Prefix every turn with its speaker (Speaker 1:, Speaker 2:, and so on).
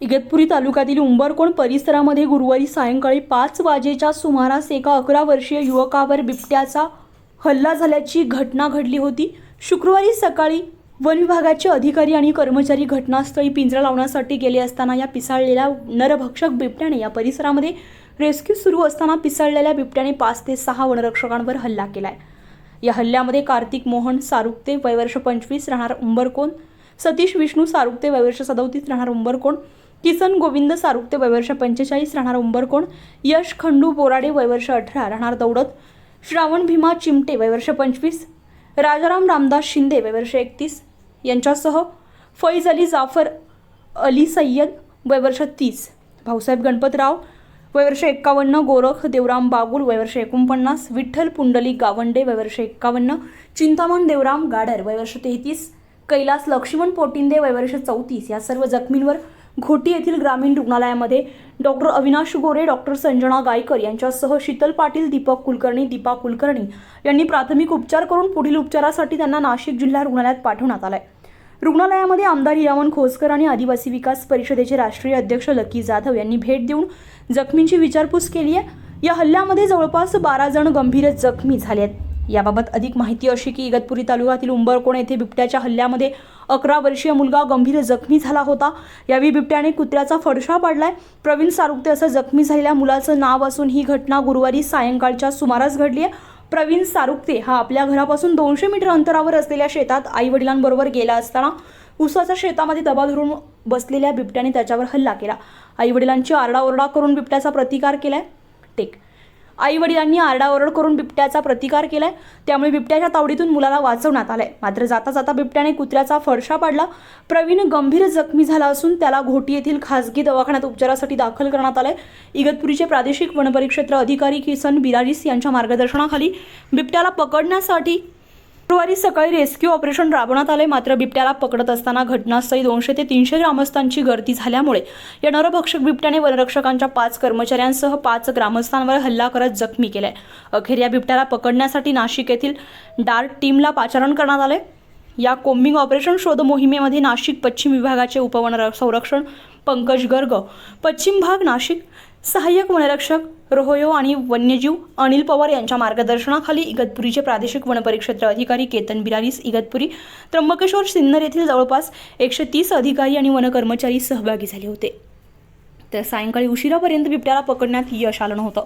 Speaker 1: इगतपुरी तालुक्यातील उंबरकोण परिसरामध्ये गुरुवारी सायंकाळी पाच वाजेच्या सुमारास एका अकरा वर्षीय युवकावर बिबट्याचा हल्ला झाल्याची घटना घडली होती. शुक्रवारी सकाळी वन विभागाचे अधिकारी आणि कर्मचारी घटनास्थळी पिंजरा लावण्यासाठी गेले असताना या पिसाळलेल्या नरभक्षक बिबट्याने या परिसरामध्ये रेस्क्यू सुरू असताना पिसाळलेल्या बिबट्याने पाच ते सहा वनरक्षकांवर हल्ला केला आहे या हल्ल्यामध्ये कार्तिक मोहन सारुक्ते वयवर्ष पंचवीस राहणार उंबरकोण सतीश विष्णू सारुक्ते वयवर्ष सदौतीस राहणार उंबरकोण किसन गोविंद सारुक्ते वयवर्ष पंचेचाळीस राहणार उंबरकोण यश खंडू बोराडे वयवर्ष अठरा राहणार दौडत. श्रावण भीमा चिमटे वयवर्ष पंचवीस. राजाराम रामदास शिंदे वयवर्ष एकतीस. यांच्यासह फैज अली जाफर अली सय्यद वयवर्ष तीस. भाऊसाहेब गणपतराव वयवर्ष एक्कावन्न. गोरख देवराम बागुल वयवर्ष एकोणपन्नास. विठ्ठल पुंडली गावंडे वयवर्ष एक्कावन्न. चिंतामण देवराम गाडर वयवर्ष तेहतीस. कैलास लक्ष्मण पोटिंदे वयवर्ष चौतीस. या सर्व जखमींवर घोटी येथील ग्रामीण रुग्णालयामध्ये डॉक्टर अविनाश गोरे डॉक्टर संजना गायकर यांच्यासह शीतल पाटील दीपक कुलकर्णी दीपा कुलकर्णी यांनी प्राथमिक उपचार करून पुढील उपचारासाठी त्यांना नाशिक जिल्हा रुग्णालयात पाठवण्यात आलाय. रुग्णालयामध्ये आमदार हिरामन खोसकर आणि आदिवासी विकास परिषदेचे राष्ट्रीय अध्यक्ष लकी जाधव यांनी भेट देऊन जखमींची विचारपूस केली आहे. या हल्ल्यामध्ये जवळपास बारा जण गंभीर जखमी झाले आहेत. याबाबत अधिक माहिती अशी की इगतपुरी तालुक्यातील उंबरकोण येथे बिबट्याच्या हल्ल्यामध्ये अकरा वर्षीय मुलगा गंभीर जखमी झाला होता. यावेळी बिबट्याने कुत्र्याचा फडशा पाडलाय. प्रवीण सारुक्ते असं जखमी झालेल्या मुलाचं नाव असून ही घटना गुरुवारी सायंकाळच्या सुमारास घडली आहे. प्रवीण सारुक्ते हा आपल्या घरापासून दोनशे मीटर अंतरावर असलेल्या शेतात आई वडिलांबरोबर गेला असताना उसाच्या शेतामध्ये दबा धरून बसलेल्या बिबट्याने त्याच्यावर हल्ला केला. आई वडिलांची आरडाओरडा करून बिबट्याचा प्रतिकार केलाय. टेक आई वडिलांनी आरडाओरड करून बिबट्याचा प्रतिकार केलाय. त्यामुळे बिबट्याच्या तावडीतून मुलाला वाचवण्यात आलंय. मात्र जाता जाता बिबट्याने कुत्र्याचा फडशा पाडला. प्रवीण गंभीर जखमी झाला असून त्याला घोटी येथील खासगी दवाखान्यात उपचारासाठी दाखल करण्यात आलंय. इगतपुरीचे प्रादेशिक वनपरिक्षेत्र अधिकारी किसन बिराजीस यांच्या मार्गदर्शनाखाली बिबट्याला पकडण्यासाठी शुक्रवारी सकाळी रेस्क्यू ऑपरेशन राबवण्यात आले मात्र बिबट्याला पकडत असताना घटनास्थळी दोनशे ते तीनशे ग्रामस्थांची गर्दी झाल्यामुळे या नरभक्षक बिबट्याने वनरक्षकांच्या पाच कर्मचाऱ्यांसह पाच ग्रामस्थांवर हल्ला करत जखमी केलाय. अखेर या बिबट्याला पकडण्यासाठी नाशिक येथील डार्ट टीमला पाचारण करण्यात आले या कोम्बिंग ऑपरेशन शोध मोहिमेमध्ये नाशिक पश्चिम विभागाचे उपवन संरक्षण पंकज गर्ग पश्चिम भाग नाशिक सहाय्यक वनरक्षक रोहयो आणि वन्यजीव अनिल पवार यांच्या मार्गदर्शनाखाली इगतपुरीचे प्रादेशिक वनपरिक्षेत्र अधिकारी केतन बिरारीस इगतपुरी त्र्यंबकेश्वर सिन्नर येथील जवळपास एकशे तीस अधिकारी आणि वनकर्मचारी सहभागी झाले होते. तर सायंकाळी उशिरापर्यंत बिबट्याला पकडण्यात यश आलं नव्हतं.